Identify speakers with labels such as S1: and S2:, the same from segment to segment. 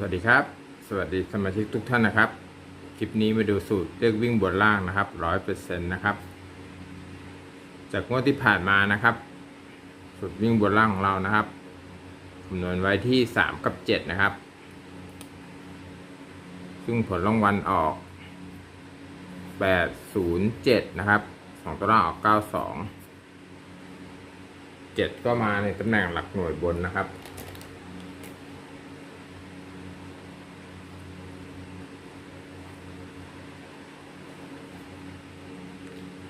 S1: สวัสดีครับ สวัสดีสมาชิกทุกท่านนะครับ คลิปนี้มาดูสูตรเลือกวิ่งบนล่างนะครับร้อยเปอร์เซ็นต์นะครับ จากงวดที่ผ่านมานะครับ สูตรวิ่งบนล่างของเรานะครับคำนวณไว้ที่สามกับเจ็ดนะครับ ซึ่งผลรางวัลออกแปดศูนย์เจ็ดนะครับสองตัวล่างออกเก้าสองเจ็ดก็มาในตำแหน่งหลักหน่วยบนนะครับ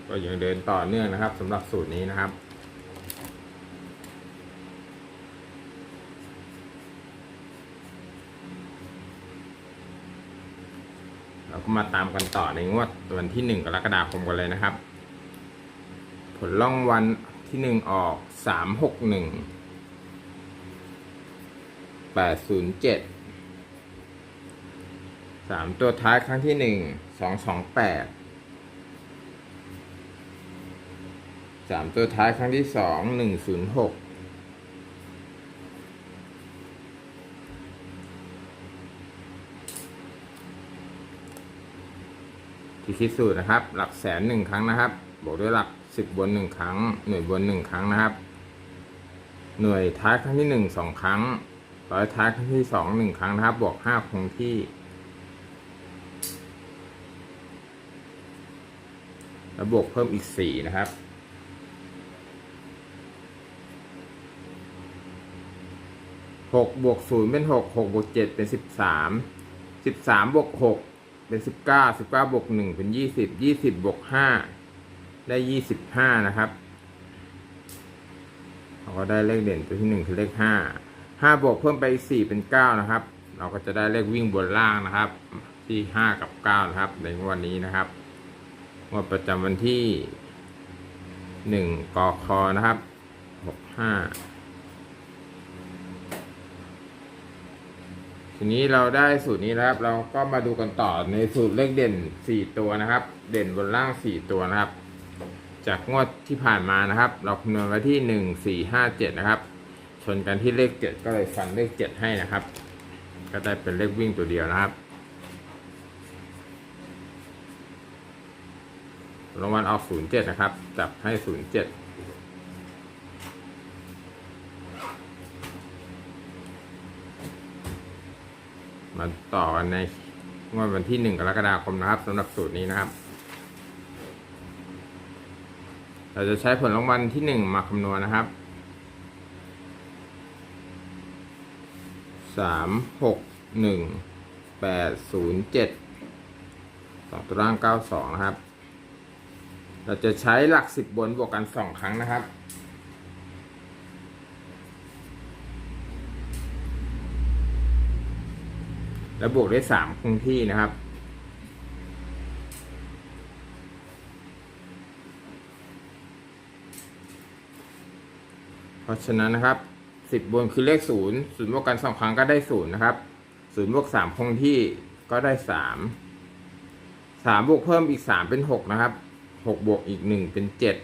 S1: ก็ยังเดินต่อเนื่องนะครับสำหรับสูตรนี้นะครับ เราก็มาตามกันต่อในงวดวันที่ 1 กรกฎาคมกันเลยนะครับ ผลล่องวันที่ 1 ออก 361 807 3 ตัวท้ายครั้งที่ 1 228 สามตัวท้ายครั้งที่สองหนึ่งศูนย์หกที่คิดสูตรนะครับ หลักแสนหนึ่งครั้งนะครับ บวกด้วยหลักสิบบนหนึ่งครั้ง หน่วยบนหนึ่งครั้งนะครับ หน่วยท้ายครั้งที่หนึ่งสองครั้งร้อยท้ายครั้งที่สองหนึ่งครั้งนะครับ บวกห้าคงที่แล้วบวกเพิ่มอีกสี่นะครับ หกบวกศูนย์เป็นหกหกบวกเจ็ดเป็นสิบสามสิบสามบวกหกเป็นสิบเก้าสิบเก้าบวกหนึ่งเป็นยี่สิบยี่สิบบวกห้าได้ยี่สิบห้านะครับเราก็ได้เลขเด่นตัวที่หนึ่งคือเลขห้าห้าบวกเพิ่มไปสี่เป็นเก้านะครับ เราก็จะได้เลขวิ่งบนล่างนะครับ ที่ห้ากับเก้านะครับ ในวันนี้นะครับงวดประจำวันที่หนึ่งกคอนะครับหกห้า ทีนี้เราได้สูตรนี้แล้วครับ เราก็มาดูกันต่อในสูตรเลขเด่น 4 ตัวนะครับ เด่นบนล่าง 4 ตัวนะครับ จากงวดที่ผ่านมานะครับ เราคำนวณไว้ที่ 1 4 5 7 นะครับ ชนกันที่เลข 7 ก็เลยฟันเลข 7 ให้นะครับ ก็ได้เป็นเลขวิ่งตัวเดียวนะครับรางวัลออก 07 นะครับ จับให้ 07 มาต่อกันในงวดวันที่หนึ่งกรกฎาคมนะครับสำหรับสูตรนี้นะครับ เราจะใช้ผลรางวัลที่หนึ่งมาคำนวณนะครับสามหกหนึ่งแปดศูนย์เจ็ดสองตัวล่างเก้าสองนะครับ เราจะใช้หลักสิบบนบวกกันสองครั้งนะครับ แล้วบวกได้สามคงที่นะครับ เพราะฉะนั้นนะครับสิบบนคือเลขศูนย์ศูนย์บวกกันสองครั้งก็ได้ศูนย์นะครับศูนย์บวกสามคงที่ก็ได้สามสามบวกเพิ่มอีกสามเป็นหกนะครับหกบวกอีกหนึ่งเป็นเจ็ด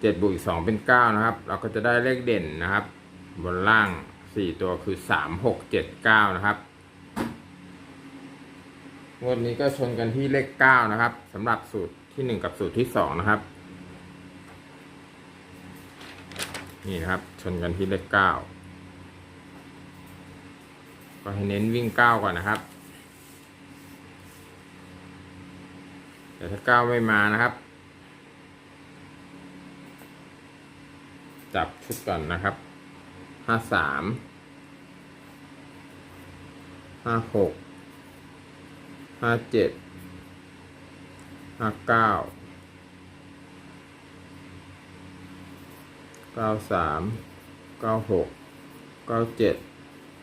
S1: เจ็ดบวกอีกสองเป็นเก้านะครับ เราก็จะได้เลขเด่นนะครับ บนล่างสี่ตัวคือสามหกเจ็ดเก้านะครับ งวดนี้ก็ชนกันที่เลขเก้านะครับสำหรับสูตรที่หนึ่งกับสูตรที่สองนะครับ นี่นะครับ ชนกันที่เลขเก้าก็ให้เน้นวิ่งเก้าก่อนนะครับ แต่ถ้าเก้าไม่มานะครับ จับชุดก่อนนะครับห้าสามห้าหก ห้าเจ็ดห้าเก้าเก้าสามเก้าหกเก้าเจ็ด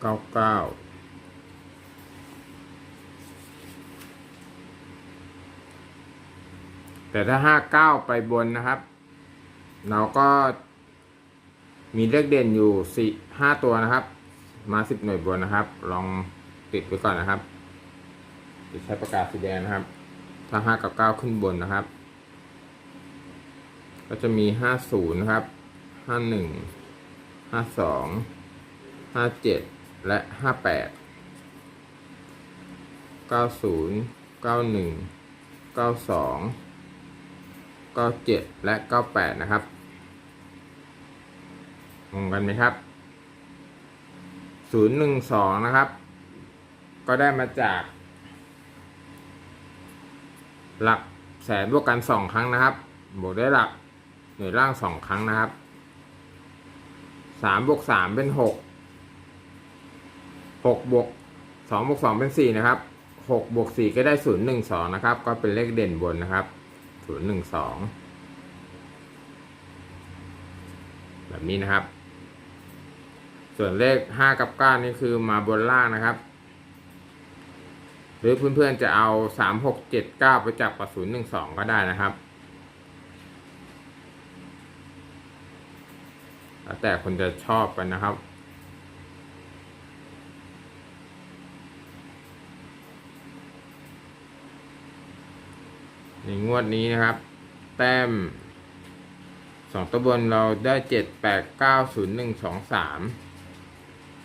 S1: เก้าเก้าแต่ถ้าห้าเก้าไปบนนะครับ เราก็มีเลขเด่นอยู่สี่ห้าตัวนะครับ มาสิบหน่วยบนนะครับ ลองติดไว้ก่อนนะครับ จะใช้ประกาศสีแดงนะครับ ถ้าห้ากับเก้าขึ้นบนนะครับ ก็จะมีห้าศูนย์นะครับห้าหนึ่งห้าสองห้าเจ็ดและห้าแปดเก้าศูนย์เก้าหนึ่งเก้าสองเก้าเจ็ดและเก้าแปดนะครับงงกันไหมครับศูนย์หนึ่งสองนะครับ ก็ได้มาจาก หลักแสนบวกกันสองครั้งนะครับ บวกได้หลักหน่วยล่างสองครั้งนะครับสามบวกสามเป็นหกหกบวกสองบวกสองเป็นสี่นะครับหกบวกสี่ก็ได้ศูนย์หนึ่งสองนะครับ ก็เป็นเลขเด่นบนนะครับศูนย์หนึ่งสองแบบนี้นะครับ ส่วนเลขห้ากับเก้านี่คือมาบนล่างนะครับ หรือเพื่อนๆจะเอาสามหกเจ็ดเก้าไปจับกับศูนย์หนึ่งสองก็ได้นะครับแล้วแต่คนจะชอบกันนะครับ ในงวดนี้นะครับ แต้มสองตัวบนเราได้เจ็ดแปดเก้าศูนย์หนึ่งสองสาม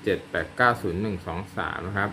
S1: เจ็ดแปดเก้าศูนย์หนึ่งสองสามนะครับ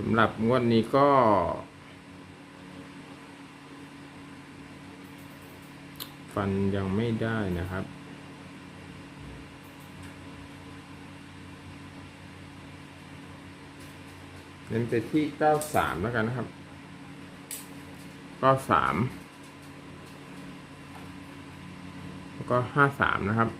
S1: สำหรับงวดนี้ก็ ฟันยังไม่ได้นะครับเน้นไปที่เก้าสามแล้วกันนะครับก้าสามแล้วก็ห้าสามนะครับ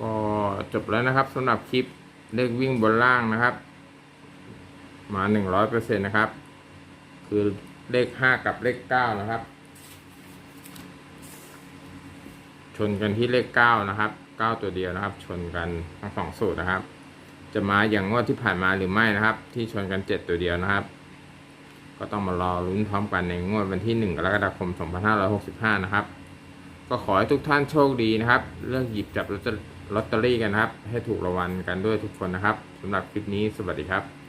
S1: ก็ จบแล้วนะครับสำหรับคลิปเลขวิ่งบนล่างนะครับ มาหนึ่งร้อยเปอร์เซ็นนะครับ คือเลขห้ากับเลขเก้านะครับ ชนกันที่เลขเก้านะครับเก้าตัวเดียวนะครับ ชนกันทั้งสองสูตรนะครับ จะมาอย่างงวดที่ผ่านมาหรือไม่นะครับ ที่ชนกันเจ็ดตัวเดียวนะครับ ก็ต้องมารอลุ้นพร้อมกันในงวดวันที่หนึ่งกรกฎาคมสองพันห้าร้อยหกสิบห้านะครับ ก็ขอให้ทุกท่านโชคดีนะครับ เรื่องหยิบจับลอตเตอรี่ ลอตเตอรี่กันนะครับ ให้ถูกรางวัลกันด้วยทุกคนนะครับสำหรับคลิปนี้สวัสดีครับ